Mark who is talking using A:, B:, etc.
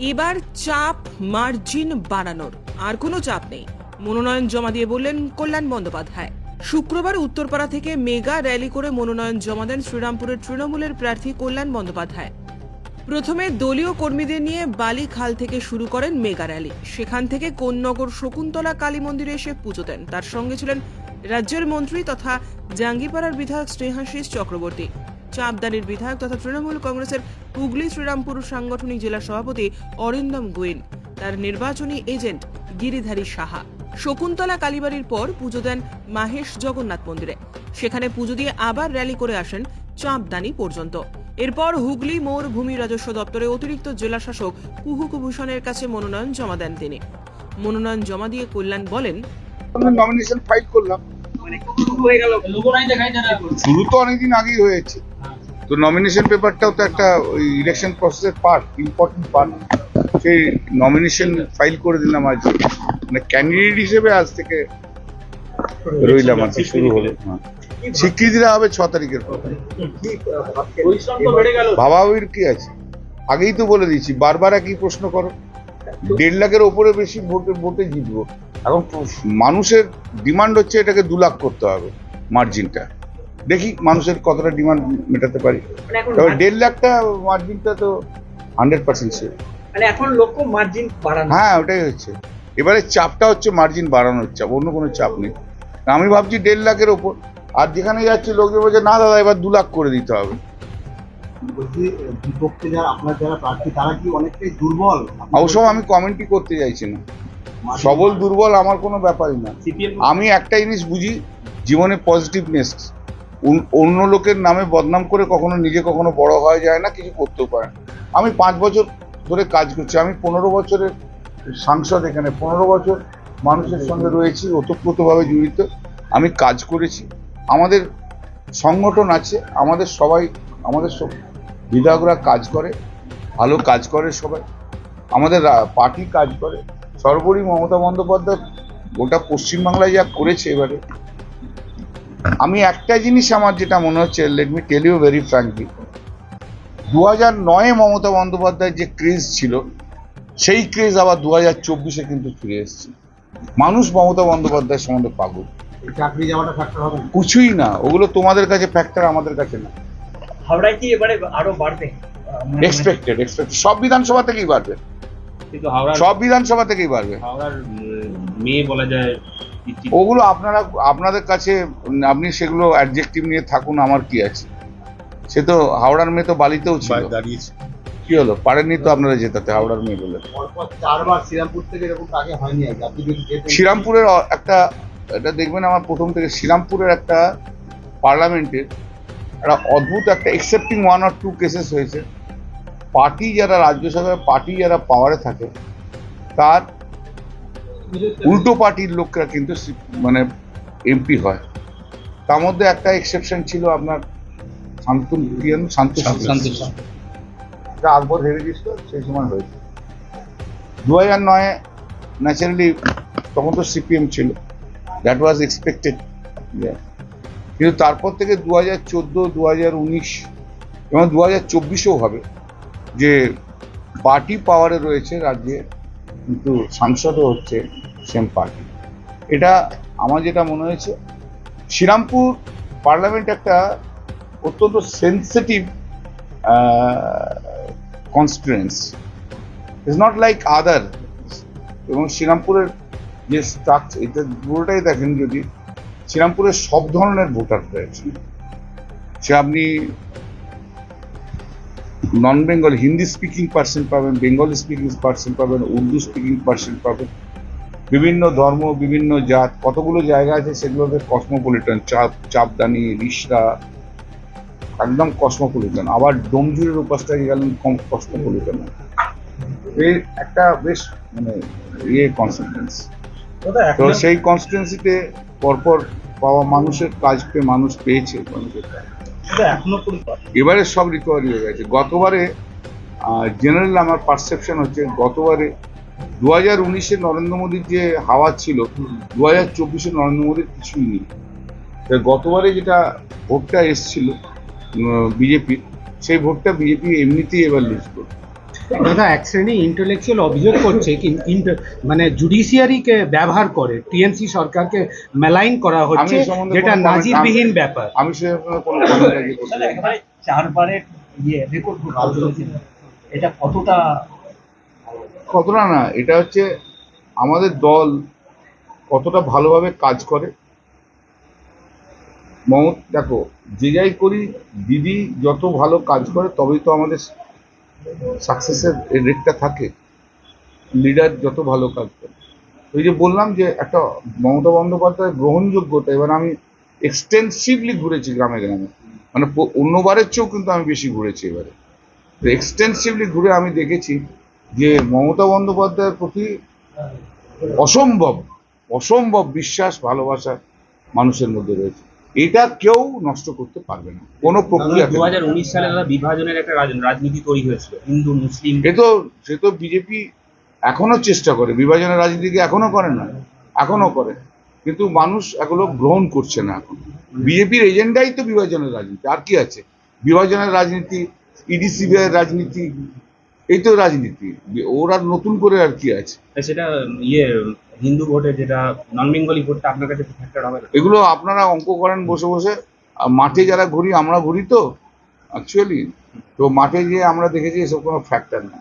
A: এবার চাপ মার্জিন বাড়ানোর। আর কোনো চাপ নেই। মনোনয়ন জমা দিয়ে বললেন কল্যাণ বন্দ্যোপাধ্যায়। শুক্রবার উত্তরপাড়া থেকে মেগা র্যালি করে মনোনয়ন জমা দেন শ্রীরামপুরের তৃণমূলের প্রার্থী কল্যাণ বন্দ্যোপাধ্যায়। প্রথমে দলীয় কর্মীদের নিয়ে বালিখাল থেকে শুরু করেন মেগা র্যালি। সেখান থেকে কোন্নগর শকুন্তলা কালী মন্দিরে এসে পুজো দেন। তার সঙ্গে ছিলেন রাজ্যের মন্ত্রী তথা জাঙ্গিপাড়ার বিধায়ক স্নেহাশিস চক্রবর্তী। চাপদানির বিধায়ক তথা তৃণমূল কংগ্রেসের হুগলি শ্রীরামপুর সাংগঠনিক জেলা সভাপতি অরিন্দম গোয়েন। তার নির্বাচনী এজেন্ট গিরিধারী সাহা। শকুন্তলা কালীবাড়ির পর পুজো দেন মাহেশ জগন্নাথ মন্দিরে। সেখানে পুজো দিয়ে আবার র্যালি করে আসেন চাঁপদানি পর্যন্ত। এরপর হুগলি মোর ভূমি রাজস্ব দপ্তরে অতিরিক্ত জেলা শাসক কুহুক ভূষণের কাছে মনোনয়ন জমা দেন তিনি। মনোনয়ন জমা দিয়ে কল্যাণ বলেন
B: নমিনেশন ফাইল করলাম। শুরু তো অনেকদিন আগেই হয়েছে। তো নমিনেশন পেপারটাও তো একটা ওই ইলেকশন প্রসেসের পার্ট ইম্পর্টেন্ট পার্ট সেই নমিনেশন ফাইল করে দিলাম আজ। মানে ক্যান্ডিডেট হিসেবে আজ থেকে রইলাম আর কি শুরু হলো। হ্যাঁ। স্বীকৃতিটা হবে ছ তারিখের পর। ভাবাবির কি আছে? আগেই তো বলে দিয়েছি বারবার একই প্রশ্ন করো। দেড় লাখের ওপরে বেশি ভোটে ভোটে জিতবো। এখন মানুষের ডিমান্ড হচ্ছে এটাকে দু লাখ করতে হবে মার্জিনটা দেখি মানুষের কতটা ডিমান্ড মেটাতে পারি।
C: মানে
B: তবে দেড় লাখটা মার্জিনটা তো হান্ড্রেড পার্সেন্ট শিওর
C: মানে এখন লক্ষ্য মার্জিন বাড়ানো
B: হ্যাঁ ওটাই হচ্ছে। এবারে চাপটা হচ্ছে মার্জিন বাড়ানোর চাপ অন্য কোনো চাপ নেই। আমি ভাবছি দেড় লাখের ওপর আর যেখানে যাচ্ছে লোকজন বলছে না দাদা এবার দু লাখ করে দিতে হবে।
D: বলছি বিপক্ষে যারা আপনার যারা প্রার্থী তারা কি অনেকটাই দুর্বল?
B: অবশ্য আমি কমেন্টই করতে চাইছি না। সবল দুর্বল আমার কোনো ব্যাপারই না। আমি একটা জিনিস বুঝি জীবনে পজিটিভনেস অন্য লোকের নামে বদনাম করে কখনো নিজে কখনো বড় হওয়া যায় না কিছু করতেও পারে না। আমি পাঁচ বছর ধরে কাজ করছি। আমি পনেরো বছরের সাংসদ এখানে। পনেরো বছর মানুষের সঙ্গে রয়েছি ওতপ্রোতভাবে জড়িত। আমি কাজ করেছি। আমাদের সংগঠন আছে আমাদের সবাই আমাদের সব বিধায়করা কাজ করে ভালো কাজ করে সবাই। আমাদের পার্টি কাজ করে। সর্বোপরি মমতা বন্দ্যোপাধ্যায় গোটা পশ্চিমবাংলায় যা করেছে এবারে। আমি একটা জিনিস আমার যেটা মনে হচ্ছে let me tell you very frankly দু হাজার নয়ে মমতা বন্দ্যোপাধ্যায়ের যে ক্রেজ ছিল সেই ক্রেজ আবার দু হাজার চব্বিশে কিন্তু ফিরে এসেছে। মানুষ মমতা বন্দ্যোপাধ্যায়ের সম্বন্ধে পাগল।
D: চাকরি যাওয়াটা ফ্যাক্টর হবে
B: কিছুই না। ওগুলো তোমাদের কাছে ফ্যাক্টর আমাদের কাছে না।
C: হাওড়ায় কি এবারে আরও বাড়বে? মানে-
B: এক্সপেক্টেড এক্সপেক্টেড সব বিধানসভা থেকেই বাড়বে।
E: কিন্তু হাওড়ার
B: সব বিধানসভা থেকেই বাড়বে।
E: হাওড়ার মেয়ে বলা যায়
B: ওগুলো আপনারা আপনাদের কাছে আপনি সেগুলো অ্যাডজেক্টিভ নিয়ে থাকুন আমার কি আছে। সে তো হাওড়ার মেয়ে তো বালিতেও ছিল।
D: দাঁড়িয়েছে।
B: কি হলো? পারেননি তো আপনারা জেতাতে হাওড়ার মেয়ে বলে।
D: চারবার শ্রীরামপুর থেকে এরকম আগে হয়নি আপনি যদি
B: শ্রীরামপুরের একটা এটা দেখবেন আমার প্রথম থেকে শ্রীরামপুরের একটা পার্লামেন্টের একটা অদ্ভুত একটা excepting one or two cases হয়েছে। পার্টি যারা রাজ্যসভায় পার্টি যারা পাওয়ারে থাকে তার উল্টো পার্টির লোকরা কিন্তু মানে এমপি হয়। তার মধ্যে একটা এক্সেপশন ছিল আপনার শান্ত কি যেন? শান্ত
E: শান্ত
B: যা আকবর হেরে গেছিল সেই সময় হয়েছে। দু হাজার নয়ে ন্যাচারালি তখন তো সিপিএম ছিল। দ্যাট ওয়াজ এক্সপেক্টেড কিন্তু তারপর থেকে দু হাজার চোদ্দ দু হাজার উনিশ এবং দু হাজার চব্বিশেও হবে যে পার্টি পাওয়ারে রয়েছে রাজ্যে, কিন্তু সাংসদও হচ্ছে সেম পার্টি। এটা আমার যেটা মনে হয়েছে, শ্রীরামপুর পার্লামেন্ট একটা অত্যন্ত sensitive constituency is not like other এবং শ্রীরামপুরের যে স্ট্রাকচার এটা পুরোটাই দেখেন যদি শ্রীরামপুরের সব ধরনের ভোটার রয়েছে সে আপনি non Bengal Hindi speaking person পাবেন বেঙ্গলি স্পিকিং পার্সন পাবেন উর্দু স্পিকিং পার্সন পাবেন। বিভিন্ন ধর্ম বিভিন্ন জাত কতগুলো জায়গা আছে সেগুলোতে কসমোপলিটন চাপ চাপদানি রিসরা একদম কসমোপলিটন আবার ডোমজুরের উপাসটায় গেলেন কম কসমোপলিটন এই একটা বেশ মানে ইয়ে কনসিস্টেন্স তো সেই কনস্টিটুয়েন্সিতে পরপর পাওয়া মানুষের কাজ পেয়ে মানুষ পেয়েছে এবারে সব রিকভারি হয়ে গেছে। গতবারে জেনারেল আমার পারসেপশন হচ্ছে গতবারে দু হাজার উনিশে নরেন্দ্র মোদীর যে হাওয়া ছিল দু হাজার চব্বিশে নরেন্দ্র মোদীর কিছুই নেই। গতবারে যেটা ভোটটা এসছিল বিজেপির সেই ভোটটা বিজেপি এমনিতেই এবার লিজ করবে
F: দাদা এক শ্রেণি ইন্টেলেকচুয়াল অভিযোগ করছে কি মানে জুডিশিয়ারিকে ব্যবহার করে টিএমসি সরকারকে মেলাইন করা হচ্ছে যেটা নাজিরবিহীন ব্যাপার।
B: আমি সে কোনো।
C: চারবারের ইয়ে রেকর্ড এটা কতটা
B: কতটা না এটা হচ্ছে আমাদের দল কতটা ভালোভাবে কাজ করে। মমত দেখো যে যাই করি দিদি যত ভালো কাজ করে তবেই তো আমাদের সাকসেসের রেটটা থাকে লিডার যত ভালো কাজ করে। ওই যে বললাম যে একটা মমতা বন্দ্যোপাধ্যায়ের গ্রহণযোগ্যতা, এবার আমি এক্সটেন্সিভলি ঘুরেছি গ্রামে গ্রামে। মানে অন্যবারের চেয়েও কিন্তু আমি বেশি ঘুরেছি এবারে। এক্সটেন্সিভলি ঘুরে আমি দেখেছি যে মমতা বন্দ্যোপাধ্যায়ের প্রতি অসম্ভব অসম্ভব বিশ্বাস, ভালোবাসা মানুষের মধ্যে রয়েছে। এটা কেউ নষ্ট করতে পারবে না। কোনো প্রক্রিয়া
E: দু হাজার উনিশ সালে দাদা বিভাজনের একটা রাজ- রাজনীতি তৈরি হয়েছিল। হিন্দু মুসলিম।
B: এ তো সে তো বিজেপি এখনও চেষ্টা করে। বিভাজনের রাজনীতিকে এখনও করে না। এখনও করে। কিন্তু মানুষ এগুলো গ্রহণ করছে না এখন। বিজেপির এজেন্ডাই তো বিভাজনের রাজনীতি। আর কি আছে? বিভাজনের রাজনীতি ইডিসিবিআই রাজনীতি এই তো রাজনীতি। ওরা নতুন করে আর কি আছে?
E: সেটা ইয়ে হিন্দু ভোটে যেটা নন বেঙ্গলি ভোটটা আপনার কাছে ফ্যাক্টর হবে। না
B: এগুলো আপনারা অঙ্ক করেন বসে বসে। আর মাঠে যারা ঘুরি আমরা ঘুরি তো অ্যাকচুয়ালি তো মাঠে গিয়ে আমরা দেখেছি এসব কোনো ফ্যাক্টর না